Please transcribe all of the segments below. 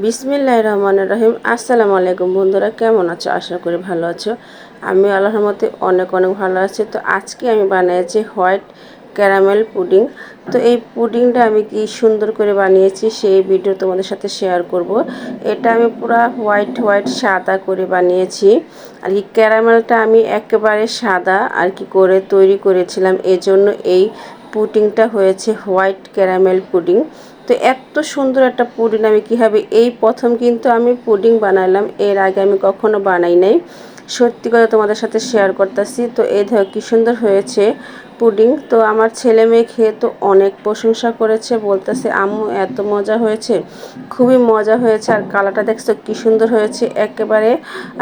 বিসমিল্লাহ রহমান রহিম। আসসালামু আলাইকুম বন্ধুরা, কেমন আছো? আশা করি ভালো আছো। আমি আল্লাহর মতে অনেক অনেক ভালো আছি। তো আজকে আমি বানিয়েছি হোয়াইট ক্যারামেল পুডিং। তো এই পুডিংটা আমি কি সুন্দর করে বানিয়েছি সেই ভিডিও তোমাদের সাথে শেয়ার করব। এটা আমি পুরো হোয়াইট হোয়াইট সাদা করে বানিয়েছি। আর কি ক্যারামেলটা আমি একেবারে সাদা আর কি করে তৈরি করেছিলাম। এজন্য এই পুডিংটা হয়েছে হোয়াইট ক্যারামেল পুডিং। তো এত সুন্দর একটা পুডিং আমি কীভাবে এই প্রথম কিন্তু আমি পুডিং বানালাম এর আগে আমি কখনো বানাই নাই। সত্যি কথা তোমাদের সাথে শেয়ার করতেছি। তো এই দেখো কী সুন্দর হয়েছে পুডিং তো আমার ছেলে মেয়ে খেয়ে তো অনেক প্রশংসা করেছে, বলতেছে, আম্মু, এত মজা হয়েছে, খুবই মজা হয়েছে, আর কালারটা দেখছ কী সুন্দর হয়েছে, একেবারে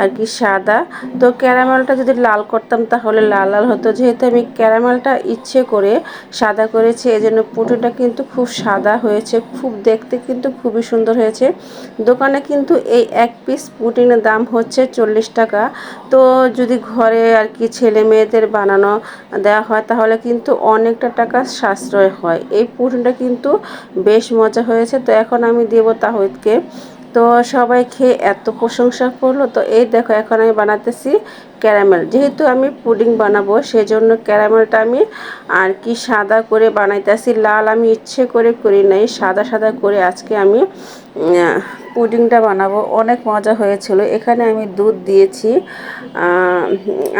আর কি সাদা। তো ক্যারামেলটা যদি লাল করতাম তাহলে লাল লাল হতো, যেহেতু আমি ক্যারামেলটা ইচ্ছে করে সাদা করেছি এই জন্য পুডিংটা কিন্তু খুব সাদা হয়েছে, খুব দেখতে কিন্তু খুবই সুন্দর হয়েছে। দোকানে কিন্তু এই এক পিস পুডিংয়ের দাম হচ্ছে চল্লিশ টাকা। তো যদি ঘরে আর কি ছেলে মেয়েদের বানানো দেওয়া হয়, তাহলে কিন্তু অনেকটা টাকা সাশ্রয় হয়। এই পুডিংটা কিন্তু বেশ মজা হয়েছে। তো এখন আমি দেবো তাহিদকে। তো সবাই খেয়ে এত প্রশংসা করল। তো এই দেখো, এখন আমি বানাতেছি ক্যারামেল। যেহেতু আমি পুডিং বানাবো, সেজন্য ক্যারামেলটা আমি আর কি সাদা করে বানাইতেছি। লাল আমি ইচ্ছে করে করি নাই, সাদা সাদা করে আজকে আমি পুডিংটা বানাবো। অনেক মজা হয়েছিল। এখানে আমি দুধ দিয়েছি।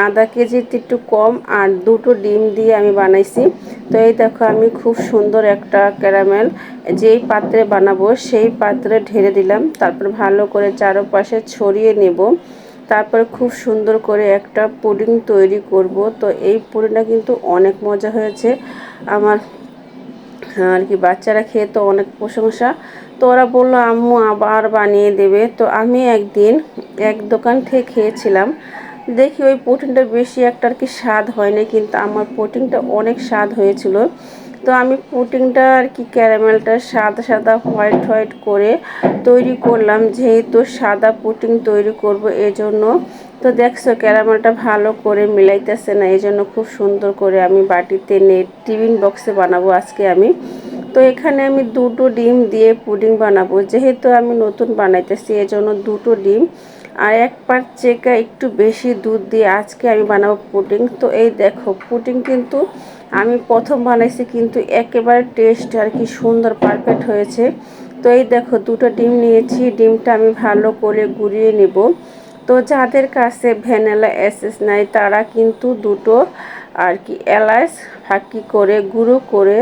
আধা কেজির একটু কম আর দুটো ডিম দিয়ে আমি বানাইছি। তো এই দেখো, আমি খুব সুন্দর একটা ক্যারামেল। যেই পাত্রে বানাবো, সেই পাত্রে ঢেলে দিলাম। তারপর ভালো করে চারপাশে ছড়িয়ে নেব। তারপরে খুব সুন্দর করে একটা পুডিং তৈরি করব। তো এই পুডিংটা কিন্তু অনেক মজা হয়েছে। আমার আর কি বাচ্চারা খেয়ে তো অনেক প্রশংসা। তো ওরা বলল, আম্মু আবার বানিয়ে দেবে। তো আমি একদিন এক দোকান থেকে খেয়েছিলাম। দেখি ওই প্রোটিনটা বেশি একটা আর কি স্বাদ হয় না কিন্তু আমার প্রোটিনটা অনেক স্বাদ হয়েছিল। তো আমি পুটিংটা আর কি ক্যারামেলটা সাদা সাদা হোয়াইট হোয়াইট করে তৈরি করলাম, যেহেতু সাদা পুটিং তৈরি করব এজন্য। তো দেখছ, ক্যারামেলটা ভালো করে মিলাইতেছে না এই জন্য খুব সুন্দর করে আমি বাটিতে নেট টিফিন বক্সে বানাবো আজকে আমি। তো এখানে আমি দুটো ডিম দিয়ে পুডিং বানাবো। যেহেতু আমি নতুন বানাইতেছি, এজন্য দুটো ডিম। আর এক পাট চেকা একটু বেশি দুধ দিয়ে আজকে আমি বানাবো পুডিং। তো এই দেখো, পুডিং কিন্তু আমি প্রথম বানাইছি, কিন্তু একেবারে টেস্ট আর কি সুন্দর, পারফেক্ট হয়েছে। তো এই দেখো, দুটো ডিম নিয়েছি। ডিমটা আমি ভালো করে গুঁড়িয়ে নেব। তো যাদের কাছে ভ্যানিলা এসেস নাই, তারা কিন্তু দুটো আর কি এলাচ ফাঁকি করে, গুঁড়ো করে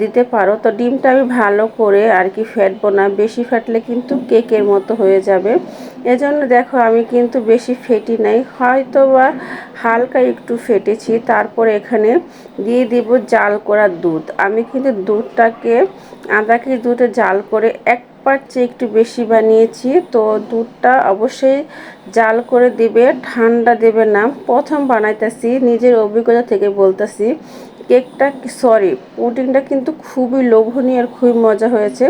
দিতে পারো। তো ডিমটা আমি ভালো করে আর কি ফেটবো না, বেশি ফেটলে কিন্তু কেকের মতো হয়ে যাবে। এজন্য দেখো আমি কিন্তু বেশি ফেটি নাই হয়তো বা হালকা একটু ফেটেছি। তারপর এখানে দিয়ে দিব জাল করা দুধ। আমি কিন্তু দুধটাকে আধা কেজি দুধে জাল করে এক পার চেয়ে একটু বেশি বানিয়েছি। তো দুধটা অবশ্যই জাল করে দিবে, ঠান্ডা দেবে না। প্রথম বানাইতেছি, নিজের অভিজ্ঞতা থেকে বলতেছি। কেকটা সরি পুডিংটা কিন্তু খুবই লোভনীয় আর খুবই মজা হয়েছে।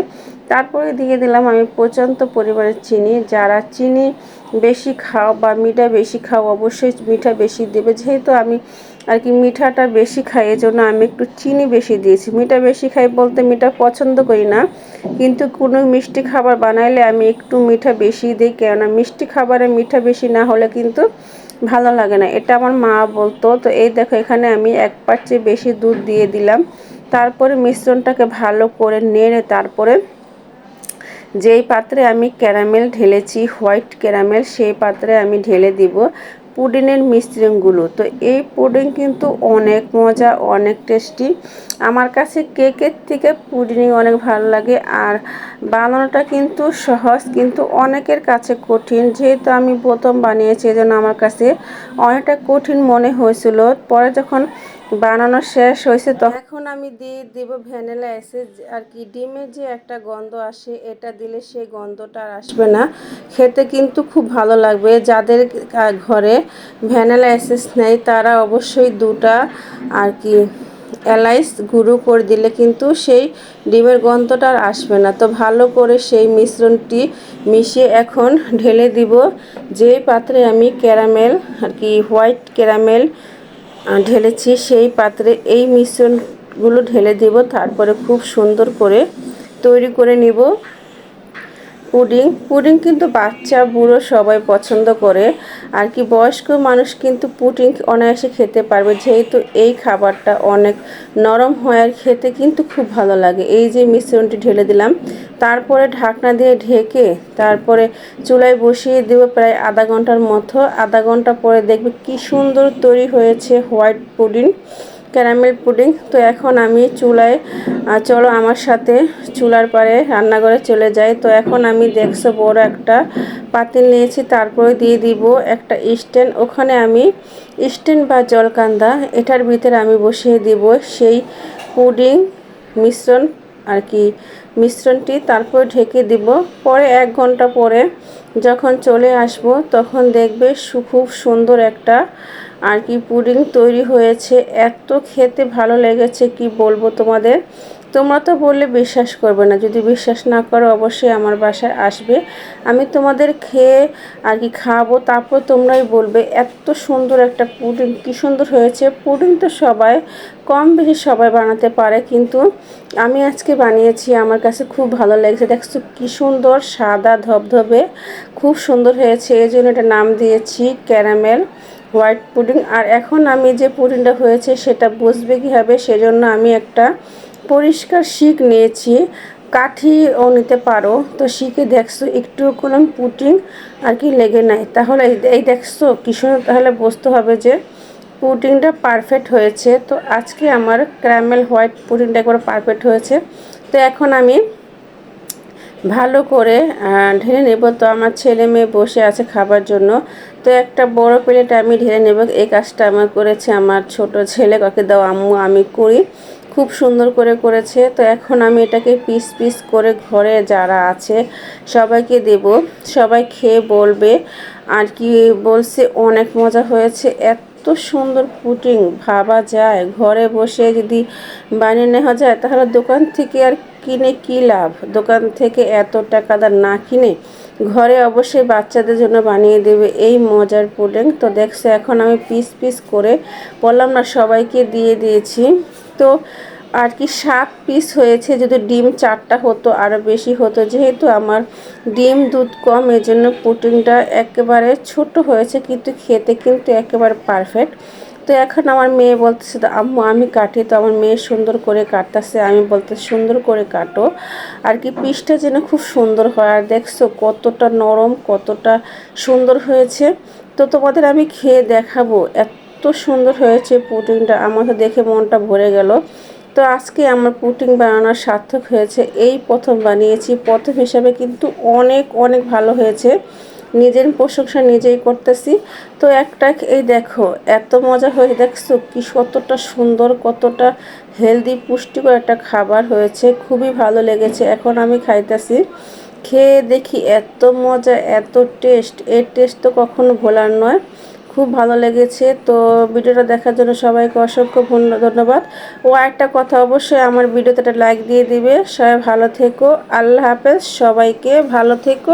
তারপরে দিয়ে দিলাম আমি পর্যন্ত পরিমাণে চিনি। যারা চিনি বেশি খাও বা মিঠা বেশি খাও, অবশ্যই মিঠা বেশি দেবে। যেহেতু আমি আর কি মিঠাটা বেশি খাই, এজন্য আমি একটু চিনি বেশি দিয়েছি। মিঠা বেশি খাই বলতে মিঠা পছন্দ করি না। কিন্তু কোনো মিষ্টি খাবার বানাইলে আমি একটু মিঠা বেশি দিই। কেননা মিষ্টি খাবারে মিঠা বেশি না হলে কিন্তু ভালো লাগে না। এটা আমার মা বলতো। তো এই দেখো, এখানে আমি এক পাট চেয়ে বেশি দুধ দিয়ে দিলাম। তারপরে মিশ্রণটাকে ভালো করে নেড়ে তারপরে যেই পাত্রে আমি ক্যারামেল ঢেলেছি, হোয়াইট ক্যারামেল, সেই পাত্রে আমি ঢেলে দিব। পুডিনের মিশ্রণগুলো। তো এই পুডিং কিন্তু অনেক মজা, অনেক টেস্টি। আমার কাছে কেকের থেকে পুডিং অনেক ভালো লাগে আর বানানোটা কিন্তু সহজ, কিন্তু অনেকের কাছে কঠিন। যেহেতু আমি প্রথম বানিয়েছি, এজন্য আমার কাছে অনেকটা কঠিন মনে হয়েছিল। পরে যখন বানানো শেষ হয়েছে তো। এখন আমি দিয়ে দেবো ভ্যানিলা এসেজ, আর কি ডিমের যে একটা গন্ধ আসে, এটা দিলে সেই গন্ধটা আর আসবে না। খেতে কিন্তু খুব ভালো লাগবে। যাদের ঘরে ভ্যানিলা এসেস নেই, তারা অবশ্যই দুটা, আর কি এলাইচ গুঁড়ো করে দিলে কিন্তু সেই ডিমের গন্ধটা আর আসবে না। তো ভালো করে সেই মিশ্রণটি মিশিয়ে এখন ঢেলে দিব। যে পাত্রে আমি ক্যারামেল, আর কি হোয়াইট ক্যারামেল ঢেলেছি সেই পাত্রে এই মিশ্রণগুলো ঢেলে দেব তারপরে খুব সুন্দর করে তৈরি করে নিব। পুডিং পুডিং কিন্তু বাচ্চা, বুড়ো সবাই পছন্দ করে। আর কি বয়স্ক মানুষ কিন্তু পুডিং অনায়াসে খেতে পারবে। যেহেতু এই খাবারটা অনেক নরম হয় আর খেতে কিন্তু খুব ভালো লাগে। এই যে মিশ্রণটি ঢেলে দিলাম। তারপরে ঢাকনা দিয়ে ঢেকে তারপরে চুলায় বসিয়ে দেবো প্রায় আধা ঘণ্টার মতো। আধা ঘণ্টা পরে দেখবে কি সুন্দর তৈরি হয়েছে হোয়াইট পুডিং ক্যারামেল পুডিং। তো এখন আমি চুলায় চলো আমার সাথে চুলার পারে রান্নাঘরে চলে যাই। তো এখন আমি দেখছ বড় একটা পাতিল নিয়েছি, তারপরে দিয়ে দিব একটা স্ট্যান্ড। ওখানে আমি স্ট্যান্ড বা জলকান্দা, এটার ভিতরে আমি বসিয়ে দিব সেই পুডিং মিশ্রণ আর কি মিশ্রণটি। তারপর ঢেকে দিব। পরে এক ঘণ্টা পরে যখন চলে আসব, তখন দেখবে খুব সুন্দর একটা আর কি পুডিং তৈরি হয়েছে। এত খেতে ভালো লেগেছে, কি বলব তোমাদের? তোমরা তো বললে বিশ্বাস করবে না। যদি বিশ্বাস না করো, অবশ্যই আমার বাসায় আসবে। আমি তোমাদের খেয়ে আর কি খাওয়াবো তারপর তোমরাই বলবে। এত সুন্দর একটা পুডিং, কী সুন্দর হয়েছে। পুডিং তো সবাই, কম বেশি সবাই বানাতে পারে, কিন্তু আমি আজকে বানিয়েছি। আমার কাছে খুব ভালো লেগেছে। দেখছ কী সুন্দর, সাদা ধবধবে, খুব সুন্দর হয়েছে। এই জন্য এটা নাম দিয়েছি ক্যারামেল। White pudding. আর এখন আমি যে পুডিংটা হয়েছে সেটা বুঝবে কীভাবে সেজন্য আমি একটা পরিষ্কার শিক নিয়েছি। কাঠিও নিতে পারো। তো শিখে দেখছ একটু কোনো পুটিং আর কি লেগে নাই। তাহলে এই দেখছ কিশোর তাহলে বুঝতে হবে যে পুটিংটা পারফেক্ট হয়েছে। তো আজকে আমার ক্যারামেল হোয়াইট পুটিংটা একবার পারফেক্ট হয়েছে। তো এখন আমি ভালো করে ঢেলে নেব। তো আমার ছেলে মেয়ে বসে আছে খাবার জন্য। তো একটা বড় প্লেট আমি ঢেলে নেব। এই কাজটা আমার করেছে আমার ছোট ছেলে কাকে দাও আম্মু, আমি করি। খুব সুন্দর করে করেছে। তো এখন আমি এটাকে পিস পিস করে ঘরে যারা আছে, সবাইকে দেব। সবাই খেয়ে বলবে। আর কি বলছে, অনেক মজা হয়েছে। এত সুন্দর পুটিং, ভাবা যায়। ঘরে বসে যদি বানিয়ে নেওয়া যায়, তাহলে দোকান থেকে আর কিনে কী লাভ? দোকান থেকে এত টাকা দার না কিনে ঘরে অবশ্যই বাচ্চাদের জন্য বানিয়ে দেবে এই মজার পুডিং তো দেখছ, এখন আমি পিস পিস করে বললাম না, সবাইকে দিয়ে দিয়েছি। তো আর কি সাত পিস হয়েছে, যদি ডিম চারটা হতো আরও বেশি হতো। যেহেতু আমার ডিম দুধ কম, এজন্য পুটিংটা একেবারে ছোট হয়েছে, কিন্তু খেতে কিন্তু একেবারে পারফেক্ট তো এখন আমার মেয়ে বলতেছে আম্মু, আমি কাটি। তো আমার মেয়ে সুন্দর করে কাটতেছে, আমি বলতে, সুন্দর করে কাটো। আর কি পিসটা যেন খুব সুন্দর হয়। আর দেখছ কতটা নরম, কতটা সুন্দর হয়েছে। তো তোমাদের আমি খেয়ে দেখাবো, এত সুন্দর হয়েছে পুটিংটা আমার দেখে মনটা ভরে গেল। তো আজকে আমার পুটিং বানানোর সার্থক হয়েছে। এই প্রথম বানিয়েছি। প্রথম হিসাবে কিন্তু অনেক অনেক ভালো হয়েছে। নিজের প্রশংসা নিজেই করতেছি। তো একটা, এই দেখো, এত মজা হয়ে দেখছ কি কতটা সুন্দর, কতটা হেলদি পুষ্টিকর একটা খাবার হয়েছে। খুবই ভালো লেগেছে। এখন আমি খাইতেছি। খেয়ে দেখি এত মজা, এত টেস্ট এর টেস্ট তো কখনো ভোলার নয়। খুব ভালো লেগেছে। তো ভিডিওটা দেখার জন্য সবাইকে অসংখ্য ধন্যবাদ। ও একটা কথা অবশ্যই, আমার ভিডিওতে একটা লাইক দিয়ে দিবে। সবাই ভালো থেকো। আল্লাহ হাফেজ। সবাইকে ভালো থেকো।